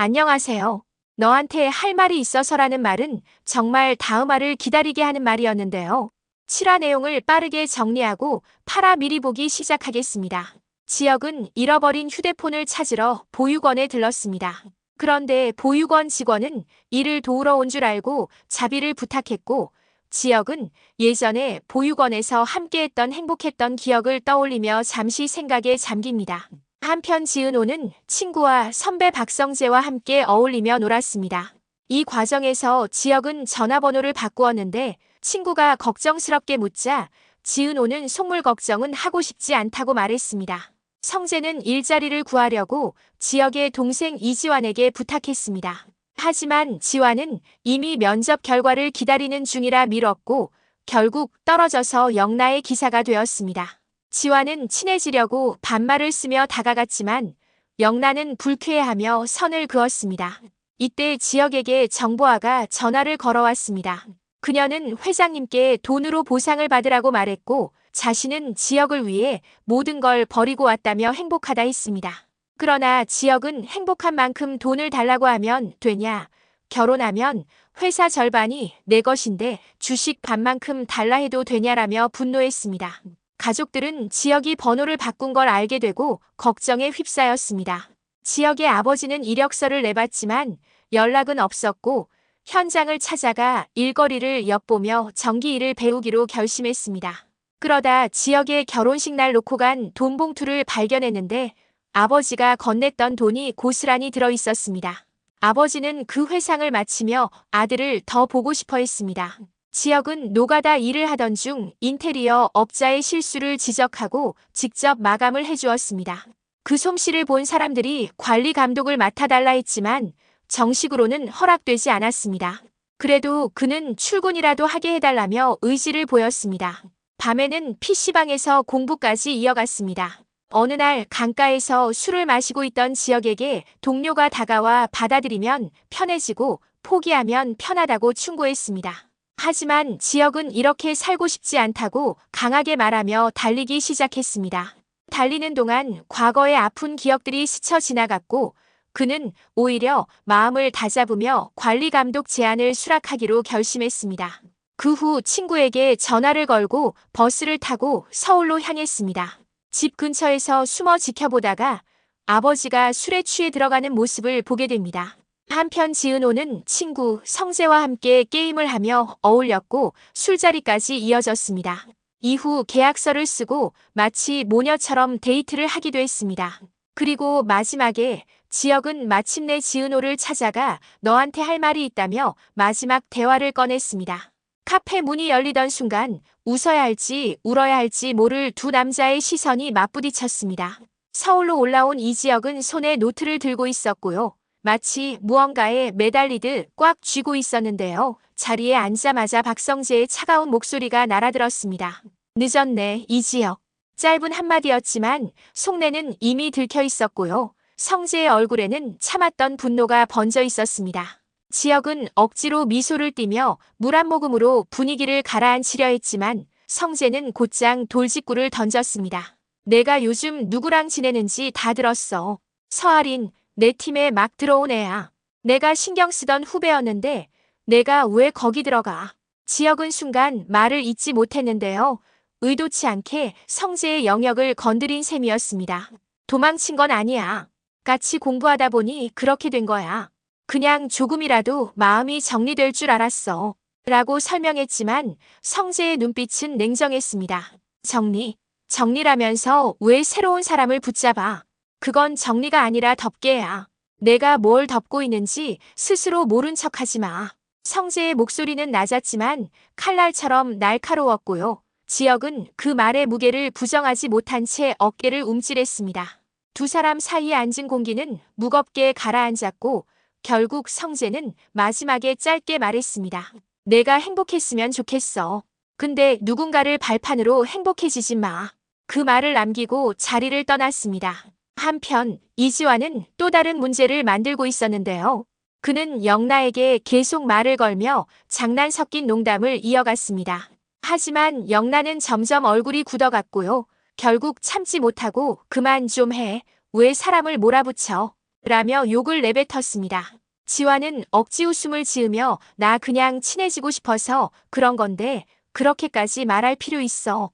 안녕하세요. 너한테 할 말이 있어서라는 말은 정말 다음화를 기다리게 하는 말이었는데요. 7화 내용을 빠르게 정리하고 8화 미리 보기 시작하겠습니다. 지역은 잃어버린 휴대폰을 찾으러 보육원에 들렀습니다. 그런데 보육원 직원은 이를 도우러 온 줄 알고 자비를 부탁했고 지역은 예전에 보육원에서 함께했던 행복했던 기억을 떠올리며 잠시 생각에 잠깁니다. 한편 지은호는 친구와 선배 박성재와 함께 어울리며 놀았습니다. 이 과정에서 지역은 전화번호를 바꾸었는데 친구가 걱정스럽게 묻자 지은호는 속물 걱정은 하고 싶지 않다고 말했습니다. 성재는 일자리를 구하려고 지역의 동생 이지환에게 부탁했습니다. 하지만 지환은 이미 면접 결과를 기다리는 중이라 미뤘고 결국 떨어져서 영나의 기사가 되었습니다. 지환은 친해지려고 반말을 쓰며 다가갔지만 영나는 불쾌해하며 선을 그었습니다. 이때 지역에게 정보아가 전화를 걸어왔습니다. 그녀는 회장님께 돈으로 보상을 받으라고 말했고 자신은 지역을 위해 모든 걸 버리고 왔다며 행복하다 했습니다. 그러나 지역은 행복한 만큼 돈을 달라고 하면 되냐? 결혼하면 회사 절반이 내 것인데 주식 반만큼 달라 해도 되냐라며 분노했습니다. 가족들은 지역이 번호를 바꾼 걸 알게 되고 걱정에 휩싸였습니다. 지역의 아버지는 이력서를 내봤지만 연락은 없었고 현장을 찾아가 일거리를 엿보며 전기 일을 배우기로 결심했습니다. 그러다 지역의 결혼식 날 놓고 간 돈 봉투를 발견했는데 아버지가 건넸던 돈이 고스란히 들어 있었습니다. 아버지는 그 회상을 마치며 아들을 더 보고 싶어 했습니다. 지역은 노가다 일을 하던 중 인테리어 업자의 실수를 지적하고 직접 마감을 해주었습니다. 그 솜씨를 본 사람들이 관리 감독을 맡아달라 했지만 정식으로는 허락되지 않았습니다. 그래도 그는 출근이라도 하게 해달라며 의지를 보였습니다. 밤에는 PC방에서 공부까지 이어갔습니다. 어느 날 강가에서 술을 마시고 있던 지역에게 동료가 다가와 받아들이면 편해지고 포기하면 편하다고 충고했습니다. 하지만 지역은 이렇게 살고 싶지 않다고 강하게 말하며 달리기 시작했습니다. 달리는 동안 과거의 아픈 기억들이 스쳐 지나갔고 그는 오히려 마음을 다잡으며 관리 감독 제안을 수락하기로 결심했습니다. 그 후 친구에게 전화를 걸고 버스를 타고 서울로 향했습니다. 집 근처에서 숨어 지켜보다가 아버지가 술에 취해 들어가는 모습을 보게 됩니다. 한편 지은호는 친구 성재와 함께 게임을 하며 어울렸고 술자리까지 이어졌습니다. 이후 계약서를 쓰고 마치 모녀처럼 데이트를 하기도 했습니다. 그리고 마지막에 지역은 마침내 지은호를 찾아가 너한테 할 말이 있다며 마지막 대화를 꺼냈습니다. 카페 문이 열리던 순간 웃어야 할지 울어야 할지 모를 두 남자의 시선이 맞부딪혔습니다. 서울로 올라온 이지역은 손에 노트를 들고 있었고요. 마치 무언가에 매달리듯 꽉 쥐고 있었는데요. 자리에 앉자마자 박성재의 차가운 목소리가 날아들었습니다. 늦었네, 이 지역. 짧은 한마디였지만 속내는 이미 들켜 있었고요. 성재의 얼굴에는 참았던 분노가 번져 있었습니다. 지역은 억지로 미소를 띠며 물 한 모금으로 분위기를 가라앉히려 했지만 성재는 곧장 돌직구를 던졌습니다. 내가 요즘 누구랑 지내는지 다 들었어. 서아린, 내 팀에 막 들어온 애야. 내가 신경 쓰던 후배였는데 내가 왜 거기 들어가? 지역은 순간 말을 잇지 못했는데요. 의도치 않게 성재의 영역을 건드린 셈이었습니다. 도망친 건 아니야. 같이 공부하다 보니 그렇게 된 거야. 그냥 조금이라도 마음이 정리될 줄 알았어. 라고 설명했지만 성재의 눈빛은 냉정했습니다. 정리. 정리라면서 왜 새로운 사람을 붙잡아? 그건 정리가 아니라 덮개야. 내가 뭘 덮고 있는지 스스로 모른 척 하지 마. 성재의 목소리는 낮았지만 칼날처럼 날카로웠고요. 지역은 그 말의 무게를 부정하지 못한 채 어깨를 움찔했습니다. 두 사람 사이에 앉은 공기는 무겁게 가라앉았고 결국 성재는 마지막에 짧게 말했습니다. 내가 행복했으면 좋겠어. 근데 누군가를 발판으로 행복해지지 마. 그 말을 남기고 자리를 떠났습니다. 한편 이지환은 또 다른 문제를 만들고 있었는데요. 그는 영나에게 계속 말을 걸며 장난 섞인 농담을 이어갔습니다. 하지만 영나는 점점 얼굴이 굳어갔고요. 결국 참지 못하고 그만 좀 해. 왜 사람을 몰아붙여? 라며 욕을 내뱉었습니다. 지화는 억지 웃음을 지으며 나 그냥 친해지고 싶어서 그런 건데 그렇게까지 말할 필요 있어.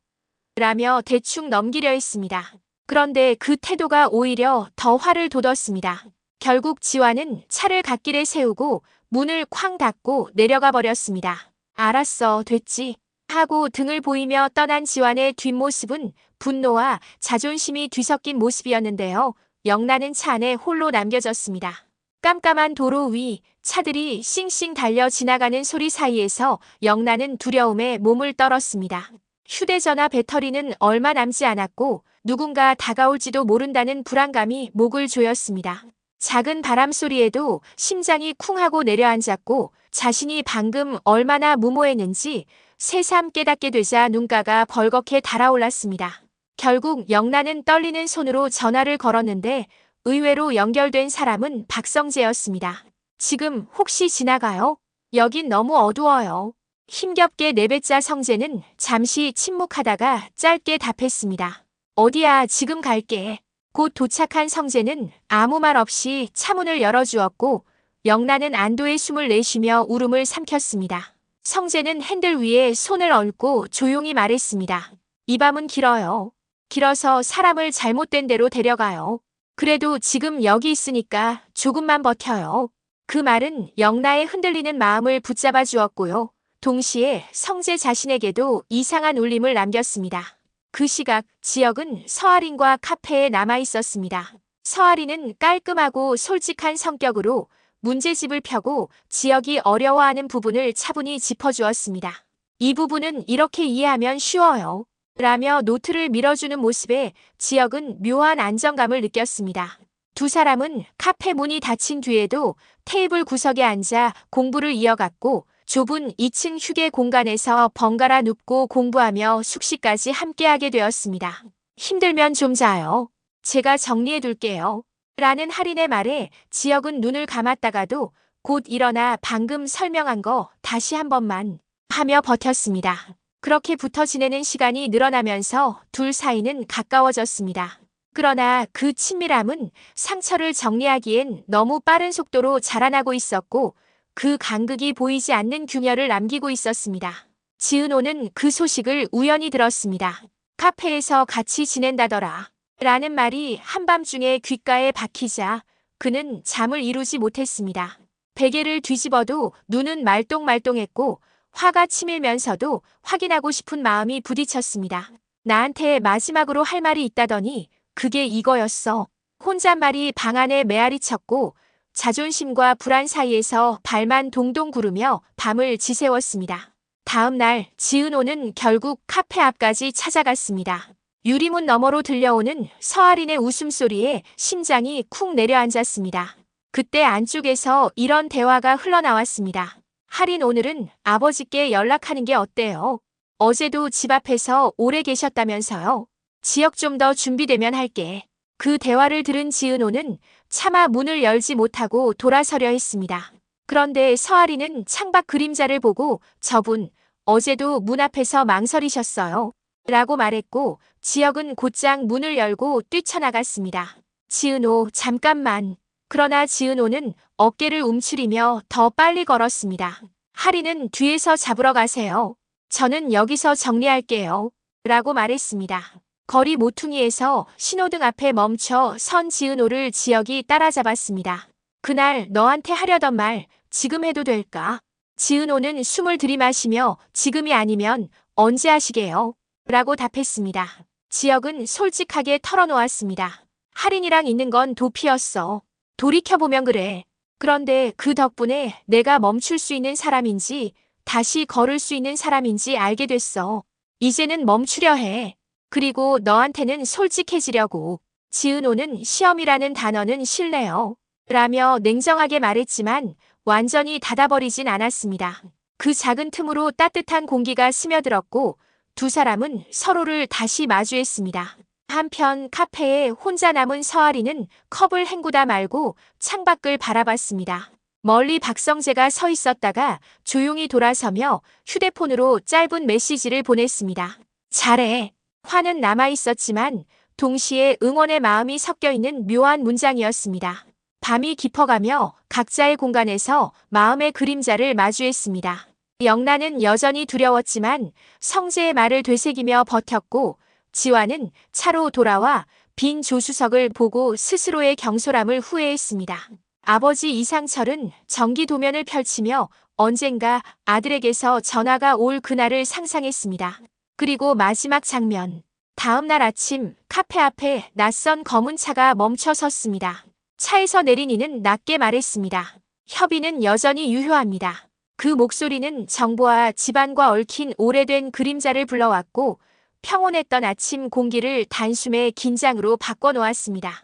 라며 대충 넘기려 했습니다. 그런데 그 태도가 오히려 더 화를 돋웠습니다. 결국 지화는 차를 갓길에 세우고 문을 쾅 닫고 내려가 버렸습니다. 알았어, 됐지. 하고 등을 보이며 떠난 지환의 뒷모습은 분노와 자존심이 뒤섞인 모습이었는데요. 영란은 차 안에 홀로 남겨졌습니다. 깜깜한 도로 위 차들이 싱싱 달려 지나가는 소리 사이에서 영란은 두려움에 몸을 떨었습니다. 휴대전화 배터리는 얼마 남지 않았고 누군가 다가올지도 모른다는 불안감이 목을 조였습니다. 작은 바람 소리에도 심장이 쿵 하고 내려앉았고 자신이 방금 얼마나 무모했는지 새삼 깨닫게 되자 눈가가 벌겋게 달아올랐습니다. 결국 영란은 떨리는 손으로 전화를 걸었는데 의외로 연결된 사람은 박성재였습니다. 지금 혹시 지나가요? 여긴 너무 어두워요. 힘겹게 내뱉자 성재는 잠시 침묵하다가 짧게 답했습니다. 어디야 지금 갈게. 곧 도착한 성재는 아무 말 없이 차문을 열어주었고 영란은 안도의 숨을 내쉬며 울음을 삼켰습니다. 성재는 핸들 위에 손을 얹고 조용히 말했습니다. 이 밤은 길어요. 길어서 사람을 잘못된 데로 데려가요. 그래도 지금 여기 있으니까 조금만 버텨요. 그 말은 영나의 흔들리는 마음을 붙잡아 주었고요. 동시에 성재 자신에게도 이상한 울림을 남겼습니다. 그 시각 지역은 서아린과 카페에 남아 있었습니다. 서아린은 깔끔하고 솔직한 성격으로 문제집을 펴고 지역이 어려워하는 부분을 차분히 짚어주었습니다. 이 부분은 이렇게 이해하면 쉬워요. 라며 노트를 밀어주는 모습에 지역은 묘한 안정감을 느꼈습니다. 두 사람은 카페 문이 닫힌 뒤에도 테이블 구석에 앉아 공부를 이어갔고 좁은 2층 휴게 공간에서 번갈아 눕고 공부하며 숙식까지 함께하게 되었습니다. 힘들면 좀 자요. 제가 정리해 둘게요. 라는 할인의 말에 지역은 눈을 감았다가도 곧 일어나 방금 설명한 거 다시 한 번만 하며 버텼습니다. 그렇게 붙어 지내는 시간이 늘어나면서 둘 사이는 가까워졌습니다. 그러나 그 친밀함은 상처를 정리하기엔 너무 빠른 속도로 자라나고 있었고 그 간극이 보이지 않는 균열을 남기고 있었습니다. 지은호는 그 소식을 우연히 들었습니다. 카페에서 같이 지낸다더라. 라는 말이 한밤중에 귓가에 박히자 그는 잠을 이루지 못했습니다. 베개를 뒤집어도 눈은 말똥말똥했고 화가 치밀면서도 확인하고 싶은 마음이 부딪혔습니다. 나한테 마지막으로 할 말이 있다더니 그게 이거였어. 혼잣말이 방 안에 메아리 쳤고 자존심과 불안 사이에서 발만 동동 구르며 밤을 지새웠습니다. 다음 날 지은호는 결국 카페 앞까지 찾아갔습니다. 유리문 너머로 들려오는 서아린의 웃음소리에 심장이 쿵 내려앉았습니다. 그때 안쪽에서 이런 대화가 흘러나왔습니다. 할인 오늘은 아버지께 연락하는 게 어때요? 어제도 집 앞에서 오래 계셨다면서요. 지역 좀 더 준비되면 할게. 그 대화를 들은 지은호는 차마 문을 열지 못하고 돌아서려 했습니다. 그런데 서아리는 창밖 그림자를 보고 저분 어제도 문 앞에서 망설이셨어요. 라고 말했고 지역은 곧장 문을 열고 뛰쳐나갔습니다. 지은호 잠깐만. 그러나 지은호는 어깨를 움츠리며 더 빨리 걸었습니다. 하리는 뒤에서 잡으러 가세요. 저는 여기서 정리할게요. 라고 말했습니다. 거리 모퉁이에서 신호등 앞에 멈춰 선 지은호를 지역이 따라잡았습니다. 그날 너한테 하려던 말 지금 해도 될까? 지은호는 숨을 들이마시며 지금이 아니면 언제 하시게요? 라고 답했습니다. 지역은 솔직하게 털어놓았습니다. 할인이랑 있는 건 도피였어. 돌이켜보면 그래. 그런데 그 덕분에 내가 멈출 수 있는 사람인지 다시 걸을 수 있는 사람인지 알게 됐어. 이제는 멈추려 해. 그리고 너한테는 솔직해지려고. 지은호는 시험이라는 단어는 싫네요. 라며 냉정하게 말했지만 완전히 닫아버리진 않았습니다. 그 작은 틈으로 따뜻한 공기가 스며들었고 두 사람은 서로를 다시 마주했습니다. 한편 카페에 혼자 남은 서아리는 컵을 헹구다 말고 창밖을 바라봤습니다. 멀리 박성재가 서 있었다가 조용히 돌아서며 휴대폰으로 짧은 메시지를 보냈습니다. 잘해. 화는 남아 있었지만 동시에 응원의 마음이 섞여 있는 묘한 문장이었습니다. 밤이 깊어가며 각자의 공간에서 마음의 그림자를 마주했습니다. 영란은 여전히 두려웠지만 성재의 말을 되새기며 버텼고 지화는 차로 돌아와 빈 조수석을 보고 스스로의 경솔함을 후회했습니다. 아버지 이상철은 전기 도면을 펼치며 언젠가 아들에게서 전화가 올 그날을 상상했습니다. 그리고 마지막 장면. 다음 날 아침 카페 앞에 낯선 검은 차가 멈춰 섰습니다. 차에서 내린 이는 낮게 말했습니다. 협의는 여전히 유효합니다. 그 목소리는 정보와 집안과 얽힌 오래된 그림자를 불러왔고 평온했던 아침 공기를 단숨에 긴장으로 바꿔놓았습니다.